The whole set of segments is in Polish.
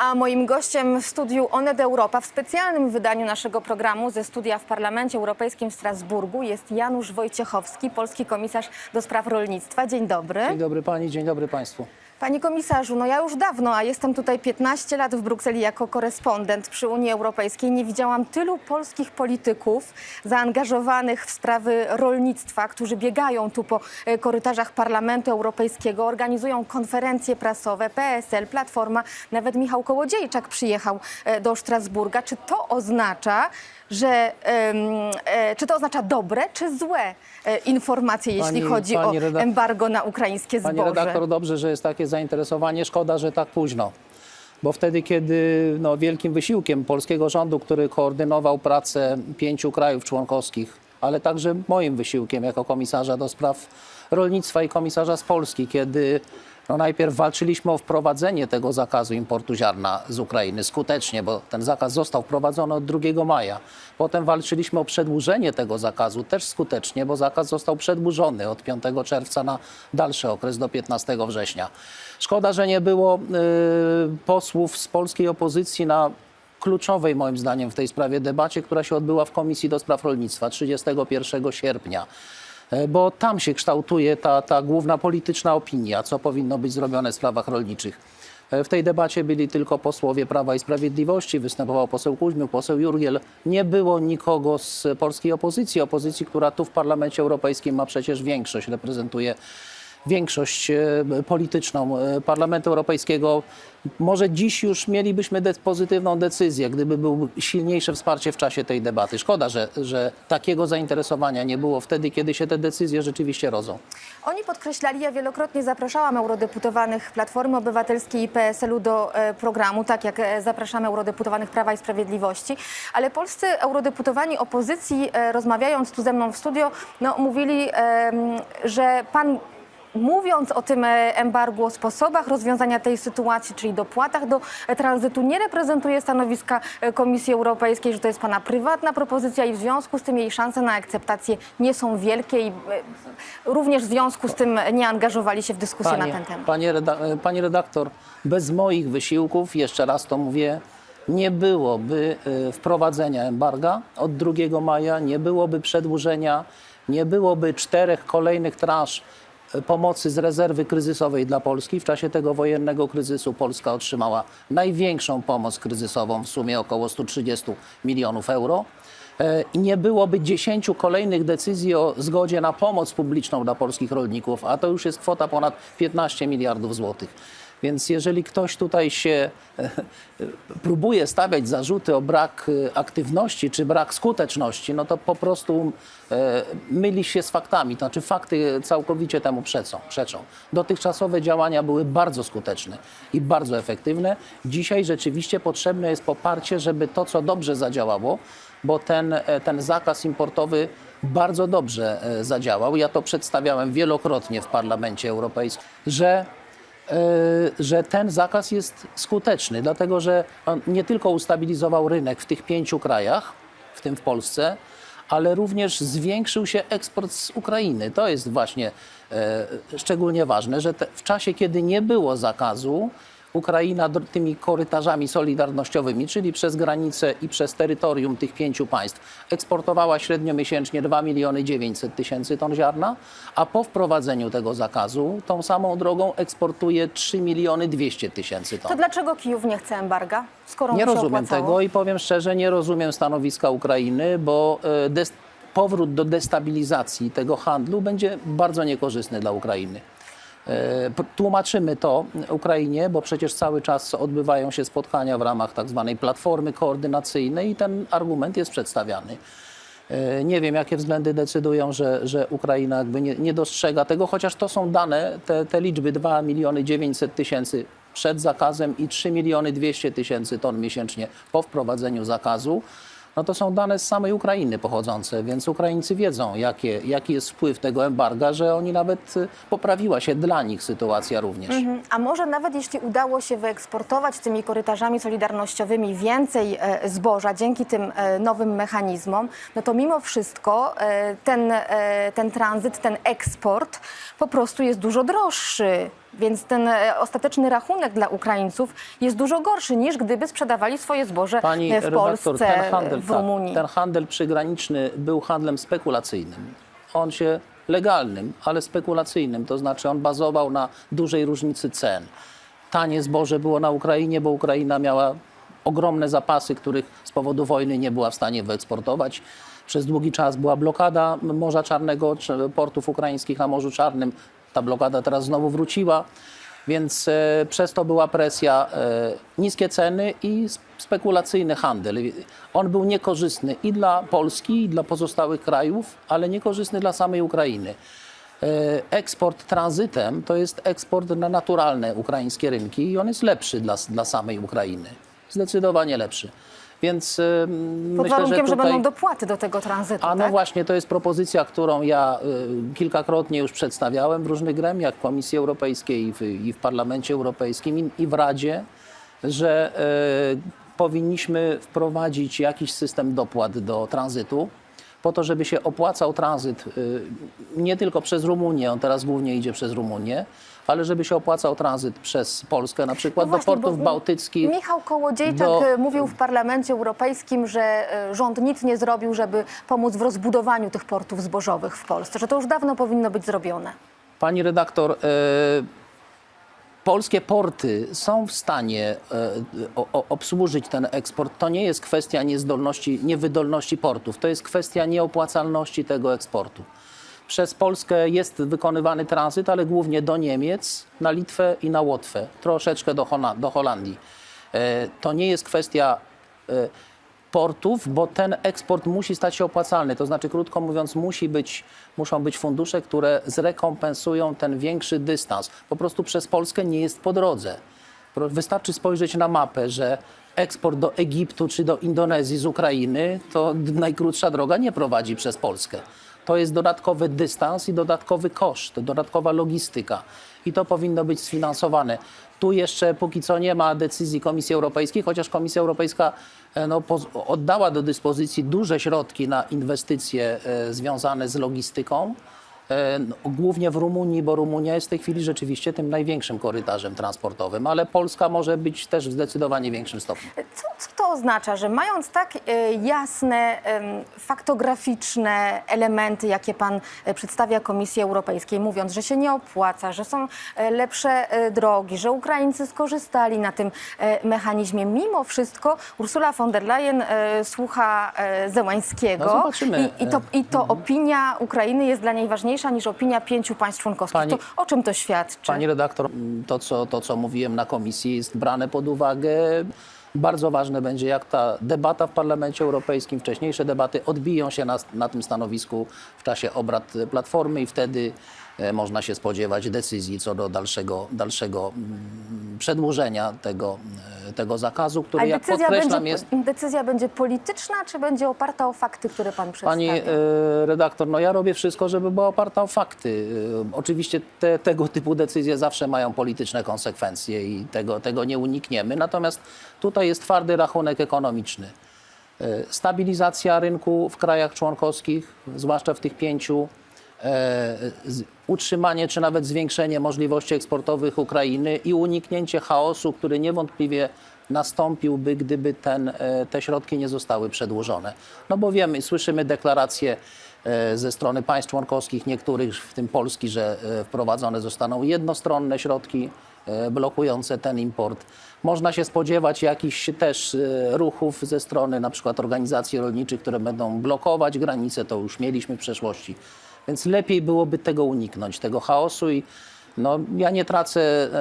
A moim gościem w studiu Onet Europa w specjalnym wydaniu naszego programu ze studia w Parlamencie Europejskim w Strasburgu jest Janusz Wojciechowski, polski komisarz do spraw rolnictwa. Dzień dobry. Dzień dobry pani, dzień dobry państwu. Panie komisarzu, no ja już dawno, a jestem tutaj 15 lat w Brukseli jako korespondent przy Unii Europejskiej, nie widziałam tylu polskich polityków zaangażowanych w sprawy rolnictwa, którzy biegają tu po e, korytarzach Parlamentu Europejskiego, organizują konferencje prasowe, PSL, Platforma, nawet Michał Kołodziejczak przyjechał e, do Strasburga. Czy to oznacza, że e, czy to oznacza dobre czy złe informacje, jeśli Pani- chodzi pani o embargo na ukraińskie Pani zboże? redaktor, dobrze, że jest takie zainteresowanie. Szkoda, że tak późno. Bo wtedy, kiedy no, wielkim wysiłkiem polskiego rządu, który koordynował pracę pięciu krajów członkowskich, ale także moim wysiłkiem jako komisarza do spraw rolnictwa i komisarza z Polski, kiedy no, najpierw walczyliśmy o wprowadzenie tego zakazu importu ziarna z Ukrainy skutecznie, bo ten zakaz został wprowadzony od 2 maja. Potem walczyliśmy o przedłużenie tego zakazu też skutecznie, bo zakaz został przedłużony od 5 czerwca na dalszy okres do 15 września. Szkoda, że nie było y, posłów z polskiej opozycji na kluczowej moim zdaniem w tej sprawie debacie, która się odbyła w Komisji do Spraw Rolnictwa 31 sierpnia. E, Bo tam się kształtuje ta, ta główna polityczna opinia, co powinno być zrobione w sprawach rolniczych. E, W tej debacie byli tylko posłowie Prawa i Sprawiedliwości, występował poseł Kuźmiuk, poseł Jurgiel. Nie było nikogo z polskiej opozycji, opozycji, która tu w Parlamencie Europejskim ma przecież większość, reprezentuje większość e, polityczną e, Parlamentu Europejskiego. Może dziś już mielibyśmy de- pozytywną decyzję, gdyby było silniejsze wsparcie w czasie tej debaty. Szkoda, że, że takiego zainteresowania nie było wtedy, kiedy się te decyzje rzeczywiście rodzą. Oni podkreślali, ja wielokrotnie zapraszałam eurodeputowanych Platformy Obywatelskiej i PSL-u do e, programu, tak jak zapraszamy eurodeputowanych Prawa i Sprawiedliwości, ale polscy eurodeputowani opozycji, rozmawiając tu ze mną w studio, no, mówili, że pan mówiąc o tym e, embargu, o sposobach rozwiązania tej sytuacji, czyli dopłatach do e, tranzytu, nie reprezentuje stanowiska e, Komisji Europejskiej, że to jest pana prywatna propozycja i w związku z tym jej szanse na akceptację nie są wielkie i również w związku z tym nie angażowali się w dyskusję na ten temat. Panie, reda- pani redaktor, bez moich wysiłków, jeszcze raz to mówię, nie byłoby wprowadzenia embarga od 2 maja, nie byłoby przedłużenia, nie byłoby czterech kolejnych transz pomocy z rezerwy kryzysowej dla Polski. W czasie tego wojennego kryzysu Polska otrzymała największą pomoc kryzysową w sumie około 130 milionów euro. E, I nie byłoby 10 kolejnych decyzji o zgodzie na pomoc publiczną dla polskich rolników, a to już jest kwota ponad 15 miliardów złotych. Więc jeżeli ktoś tutaj się e, próbuje stawiać zarzuty o brak e, aktywności czy brak skuteczności, no to po prostu e, myli się z faktami. To znaczy fakty całkowicie temu przeczą. przeczą. Dotychczasowe działania były bardzo skuteczne i bardzo efektywne. Dzisiaj rzeczywiście potrzebne jest poparcie, żeby to, co dobrze zadziałało, bo ten, ten zakaz importowy bardzo dobrze zadziałał. Ja to przedstawiałem wielokrotnie w Parlamencie Europejskim, że że ten zakaz jest skuteczny, dlatego że on nie tylko ustabilizował rynek w tych pięciu krajach, w tym w Polsce, ale również zwiększył się eksport z Ukrainy. To jest właśnie e, szczególnie ważne, że te, w czasie, kiedy nie było zakazu, Ukraina tymi korytarzami solidarnościowymi, czyli przez granicę i przez terytorium tych pięciu państw, eksportowała średnio miesięcznie 2 miliony 900 tysięcy ton ziarna, a po wprowadzeniu tego zakazu tą samą drogą eksportuje 3 miliony 200 tysięcy ton. To dlaczego Kijów nie chce embarga, skoro Nie rozumiem opłacało? tego i powiem szczerze, nie rozumiem stanowiska Ukrainy, bo e, powrót do destabilizacji tego handlu będzie bardzo niekorzystny dla Ukrainy. E, Tłumaczymy to Ukrainie, bo przecież cały czas odbywają się spotkania w ramach tak zwanej platformy koordynacyjnej i ten argument jest przedstawiany. E, Nie wiem, jakie względy decydują, że, że Ukraina jakby nie, nie dostrzega tego, chociaż to są dane, te, te liczby 2 miliony 900 tysięcy przed zakazem i 3 miliony 200 tysięcy ton miesięcznie po wprowadzeniu zakazu. No to są dane z samej Ukrainy pochodzące, więc Ukraińcy wiedzą, jakie, jaki jest wpływ tego embarga, że oni nawet y, poprawiła się dla nich sytuacja również. Mhm. A może nawet jeśli udało się wyeksportować tymi korytarzami solidarnościowymi więcej e, zboża dzięki tym e, nowym mechanizmom, no to mimo wszystko e, ten, ten tranzyt, ten eksport po prostu jest dużo droższy. Więc ten e, ostateczny rachunek dla Ukraińców jest dużo gorszy niż gdyby sprzedawali swoje zboże Pani w redaktor, Polsce, ten handel, w tak, Rumunii. ten handel przygraniczny był handlem spekulacyjnym. On się legalnym, ale spekulacyjnym, to znaczy on bazował na dużej różnicy cen. Tanie zboże było na Ukrainie, bo Ukraina miała ogromne zapasy, których z powodu wojny nie była w stanie wyeksportować. Przez długi czas była blokada Morza Czarnego, portów ukraińskich na Morzu Czarnym. Ta blokada teraz znowu wróciła. Więc e, przez to była presja, e, niskie ceny i sp- spekulacyjny handel. On był niekorzystny i dla Polski, i dla pozostałych krajów, ale niekorzystny dla samej Ukrainy. E, eksport tranzytem to jest eksport na naturalne ukraińskie rynki i on jest lepszy dla, dla samej Ukrainy. Zdecydowanie lepszy. Więc e, Pod myślę, warunkiem, że, że tutaj... będą dopłaty do tego tranzytu, A no tak? właśnie, to jest propozycja, którą ja y, kilkakrotnie już przedstawiałem w różnych gremiach, w Komisji Europejskiej i w, i w Parlamencie Europejskim i, i w Radzie, że y, powinniśmy wprowadzić jakiś system dopłat do tranzytu, po to, żeby się opłacał tranzyt y, nie tylko przez Rumunię, on teraz głównie idzie przez Rumunię, ale żeby się opłacał tranzyt przez Polskę, na przykład No do właśnie, portów bo bałtyckich. Michał Kołodziejczak do- e, mówił w Parlamencie Europejskim, że e, rząd nic nie zrobił, żeby pomóc w rozbudowaniu tych portów zbożowych w Polsce, że to już dawno powinno być zrobione. Pani redaktor, polskie porty są w stanie e, obsłużyć ten eksport. To nie jest kwestia niezdolności, niewydolności portów, to jest kwestia nieopłacalności tego eksportu. Przez Polskę jest wykonywany tranzyt, ale głównie do Niemiec, na Litwę i na Łotwę, troszeczkę do Holandii. E, To nie jest kwestia e, portów, bo ten eksport musi stać się opłacalny. To znaczy, krótko mówiąc, musi być, muszą być fundusze, które zrekompensują ten większy dystans. Po prostu przez Polskę nie jest po drodze. Wystarczy spojrzeć na mapę, że eksport do Egiptu czy do Indonezji z Ukrainy, to najkrótsza droga nie prowadzi przez Polskę. To jest dodatkowy dystans i dodatkowy koszt, dodatkowa logistyka. I to powinno być sfinansowane. Tu jeszcze póki co nie ma decyzji Komisji Europejskiej, chociaż Komisja Europejska e, no, oddała do dyspozycji duże środki na inwestycje e, związane z logistyką. E, no, Głównie w Rumunii, bo Rumunia jest w tej chwili rzeczywiście tym największym korytarzem transportowym, ale Polska może być też w zdecydowanie większym stopniu. Co, co to oznacza, że mając tak e, jasne, faktograficzne elementy, jakie pan e, przedstawia Komisji Europejskiej, mówiąc, że się nie opłaca, że są lepsze drogi, że Ukraińcy skorzystali na tym mechanizmie, mimo wszystko Ursula von der Leyen słucha Zełańskiego No i, i to, i to opinia Ukrainy jest dla niej ważniejsza niż opinia pięciu państw członkowskich. Pani- to o czym to świadczy? Pani redaktor, to co, to co mówiłem na komisji jest brane pod uwagę. Bardzo ważne będzie, jak ta debata w Parlamencie Europejskim, wcześniejsze debaty odbiją się na, na tym stanowisku w czasie obrad Platformy i wtedy można się spodziewać decyzji co do dalszego, dalszego mm, przedłużenia tego, e, tego zakazu, który, jak podkreślam, będzie, jest decyzja będzie polityczna, czy będzie oparta o fakty, które pan przedstawia? Pani e, redaktor, no ja robię wszystko, żeby była oparta o fakty. E, oczywiście te, tego typu decyzje zawsze mają polityczne konsekwencje i tego, tego nie unikniemy. Natomiast tutaj jest twardy rachunek ekonomiczny. E, stabilizacja rynku w krajach członkowskich, zwłaszcza w tych pięciu, e, utrzymanie czy nawet zwiększenie możliwości eksportowych Ukrainy i uniknięcie chaosu, który niewątpliwie nastąpiłby, gdyby ten, e, te środki nie zostały przedłużone. No bo wiemy, słyszymy deklaracje e, ze strony państw członkowskich, niektórych, w tym Polski, że e, wprowadzone zostaną jednostronne środki e, blokujące ten import. Można się spodziewać jakichś też e, ruchów ze strony na przykład organizacji rolniczych, które będą blokować granice, to już mieliśmy w przeszłości. Więc lepiej byłoby tego uniknąć, tego chaosu i no, ja nie tracę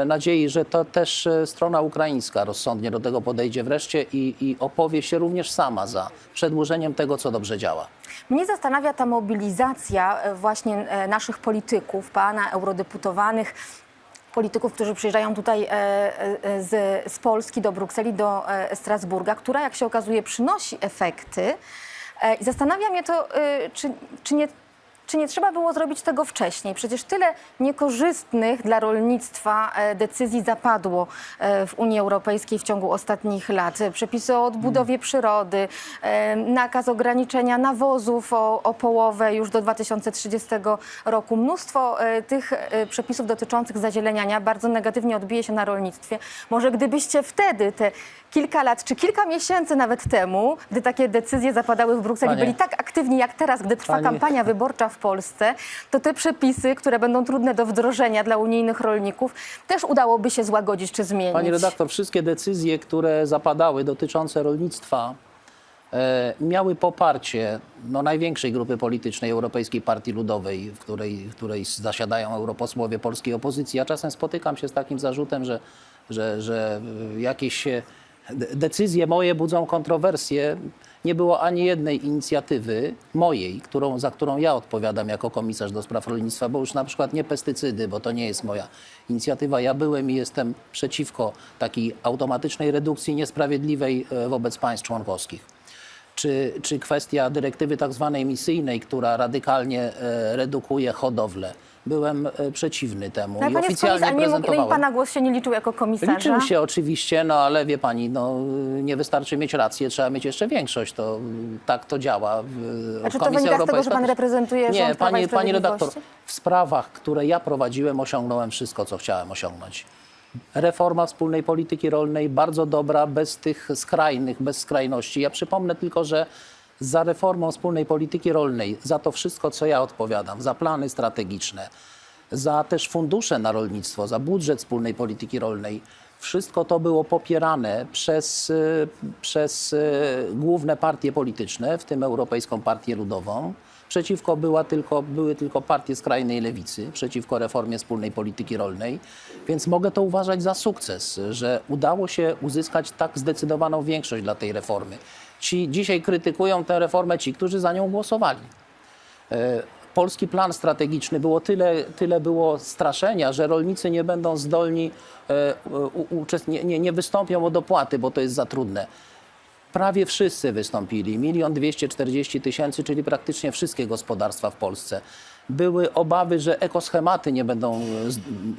e, nadziei, że to też e, strona ukraińska rozsądnie do tego podejdzie wreszcie i, i opowie się również sama za przedłużeniem tego, co dobrze działa. Mnie zastanawia ta mobilizacja e, właśnie naszych polityków, pana eurodeputowanych polityków, którzy przyjeżdżają tutaj z, z Polski do Brukseli, do Strasburga, która jak się okazuje przynosi efekty. I zastanawia mnie to, czy, czy nie czy nie trzeba było zrobić tego wcześniej? Przecież tyle niekorzystnych dla rolnictwa e, decyzji zapadło e, w Unii Europejskiej w ciągu ostatnich lat. Przepisy o odbudowie przyrody, e, nakaz ograniczenia nawozów o, o połowę już do 2030 roku. Mnóstwo tych przepisów dotyczących zazieleniania bardzo negatywnie odbije się na rolnictwie. Może gdybyście wtedy te kilka lat, czy kilka miesięcy nawet temu, gdy takie decyzje zapadały w Brukseli, Panie- byli tak aktywni jak teraz, gdy trwa Pani- kampania wyborcza w Polsce, to te przepisy, które będą trudne do wdrożenia dla unijnych rolników, też udałoby się złagodzić czy zmienić. Pani redaktor, wszystkie decyzje, które zapadały dotyczące rolnictwa, e, miały poparcie no, największej grupy politycznej Europejskiej Partii Ludowej, w której, w której zasiadają europosłowie polskiej opozycji. Ja czasem spotykam się z takim zarzutem, że, że, że jakieś de- decyzje moje budzą kontrowersje. Nie było ani jednej inicjatywy mojej, którą, za którą ja odpowiadam jako komisarz do spraw rolnictwa, bo już na przykład nie pestycydy, bo to nie jest moja inicjatywa. Ja byłem i jestem przeciwko takiej automatycznej redukcji niesprawiedliwej e, wobec państw członkowskich czy, czy kwestia dyrektywy tak zwanej emisyjnej, która radykalnie e, redukuje hodowlę. Byłem e, przeciwny temu No, i oficjalnie nie mógł, no i pana głos się nie liczył jako komisarza. Liczył się oczywiście, no ale wie pani, no, nie wystarczy mieć rację, trzeba mieć jeszcze większość. To mm, tak to działa. w- A czy to Komisja wynika z tego, że Europejska pan reprezentuje Nie, pani, pani redaktor, w sprawach, które ja prowadziłem, osiągnąłem wszystko, co chciałem osiągnąć. Reforma wspólnej polityki rolnej bardzo dobra, bez tych skrajnych, bez skrajności. Ja przypomnę tylko, że za reformą wspólnej polityki rolnej, za to wszystko, co ja odpowiadam, za plany strategiczne, za też fundusze na rolnictwo, za budżet wspólnej polityki rolnej. Wszystko to było popierane przez, y, przez y, główne partie polityczne, w tym Europejską Partię Ludową. Przeciwko była tylko, były tylko partie skrajnej lewicy, przeciwko reformie wspólnej polityki rolnej. Więc mogę to uważać za sukces, że udało się uzyskać tak zdecydowaną większość dla tej reformy. Ci dzisiaj krytykują tę reformę ci, którzy za nią głosowali. E, Polski plan strategiczny było tyle, tyle było straszenia, że rolnicy nie będą zdolni, e, nie, nie, nie wystąpią o dopłaty, bo to jest za trudne. Prawie wszyscy wystąpili, milion dwieście czterdzieści tysięcy, czyli praktycznie wszystkie gospodarstwa w Polsce. Były obawy, że ekoschematy nie będą e,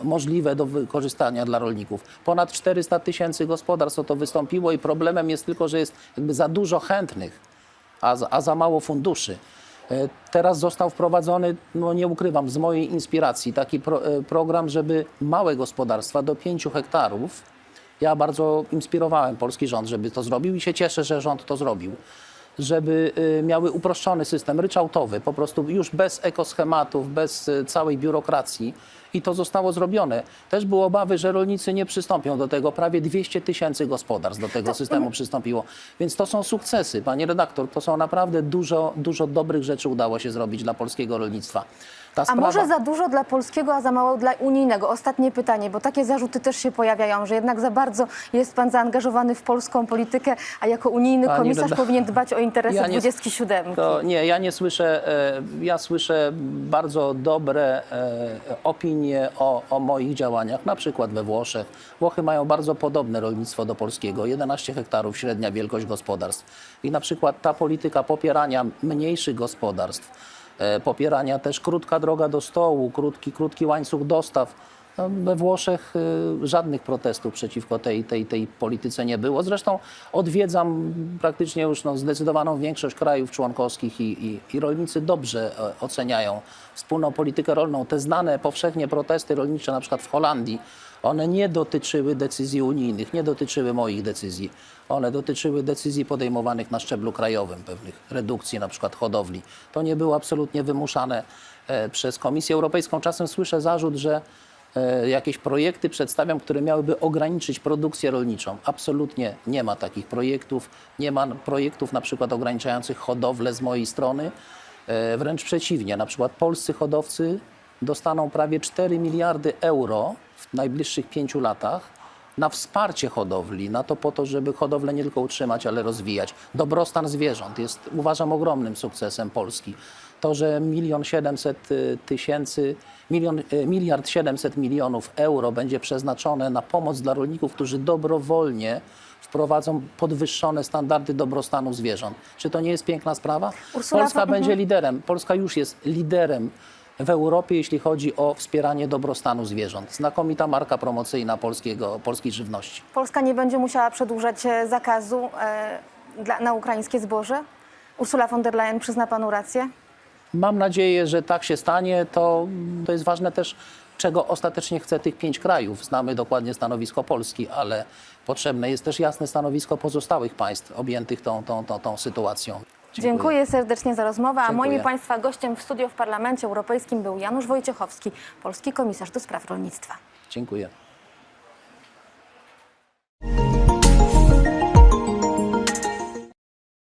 możliwe do wykorzystania dla rolników. Ponad 400 tysięcy gospodarstw o to wystąpiło i problemem jest tylko, że jest jakby za dużo chętnych a, a za mało funduszy. E, Teraz został wprowadzony, no nie ukrywam, z mojej inspiracji taki pro, e, program, żeby małe gospodarstwa do 5 hektarów, ja bardzo inspirowałem polski rząd, żeby to zrobił i się cieszę, że rząd to zrobił, żeby y, miały uproszczony system ryczałtowy, po prostu już bez ekoschematów, bez y, całej biurokracji. I to zostało zrobione. Też były obawy, że rolnicy nie przystąpią do tego. Prawie 200 tysięcy gospodarstw do tego systemu przystąpiło. Więc to są sukcesy, pani redaktor. To są naprawdę dużo, dużo dobrych rzeczy udało się zrobić dla polskiego rolnictwa. Ta A sprawa... może za dużo dla polskiego, a za mało dla unijnego? Ostatnie pytanie, bo takie zarzuty też się pojawiają, że jednak za bardzo jest pan zaangażowany w polską politykę, a jako unijny Pani komisarz reda- powinien dbać o interesy Ja nie- 27. To nie, ja nie słyszę, e, ja słyszę bardzo dobre e, opinie o, o moich działaniach, na przykład we Włoszech. Włochy mają bardzo podobne rolnictwo do polskiego, 11 hektarów średnia wielkość gospodarstw. I na przykład ta polityka popierania mniejszych gospodarstw, popierania też krótka droga do stołu, krótki, krótki łańcuch dostaw, no, we Włoszech y, żadnych protestów przeciwko tej, tej, tej polityce nie było. Zresztą odwiedzam praktycznie już no, zdecydowaną większość krajów członkowskich i, i, i rolnicy dobrze e, oceniają wspólną politykę rolną. Te znane powszechnie protesty rolnicze, na przykład w Holandii, one nie dotyczyły decyzji unijnych, nie dotyczyły moich decyzji. One dotyczyły decyzji podejmowanych na szczeblu krajowym, pewnych redukcji na przykład hodowli. To nie było absolutnie wymuszane e, przez Komisję Europejską. Czasem słyszę zarzut, że e, jakieś projekty przedstawiam, które miałyby ograniczyć produkcję rolniczą. Absolutnie nie ma takich projektów. Nie ma projektów na przykład ograniczających hodowlę z mojej strony. E, Wręcz przeciwnie, na przykład polscy hodowcy dostaną prawie 4 miliardy euro w najbliższych pięciu latach na wsparcie hodowli, na to po to, żeby hodowlę nie tylko utrzymać, ale rozwijać. Dobrostan zwierząt jest, uważam, ogromnym sukcesem Polski. To, że milion siedemset y, tysięcy milion, e, miliard 700 milionów euro będzie przeznaczone na pomoc dla rolników, którzy dobrowolnie wprowadzą podwyższone standardy dobrostanu zwierząt. Czy to nie jest piękna sprawa? Ursula Polska von- będzie liderem. Polska już jest liderem w Europie, jeśli chodzi o wspieranie dobrostanu zwierząt. Znakomita marka promocyjna polskiego, polskiej żywności. Polska nie będzie musiała przedłużać e, zakazu e, dla, na ukraińskie zboże? Ursula von der Leyen przyzna panu rację? Mam nadzieję, że tak się stanie. To, to jest ważne też, czego ostatecznie chce tych pięć krajów. Znamy dokładnie stanowisko Polski, ale potrzebne jest też jasne stanowisko pozostałych państw objętych tą, tą, tą, tą sytuacją. Dziękuję. serdecznie za rozmowę. A Dziękuję. moim Państwa gościem w studio w Parlamencie Europejskim był Janusz Wojciechowski, polski komisarz do spraw rolnictwa. Dziękuję.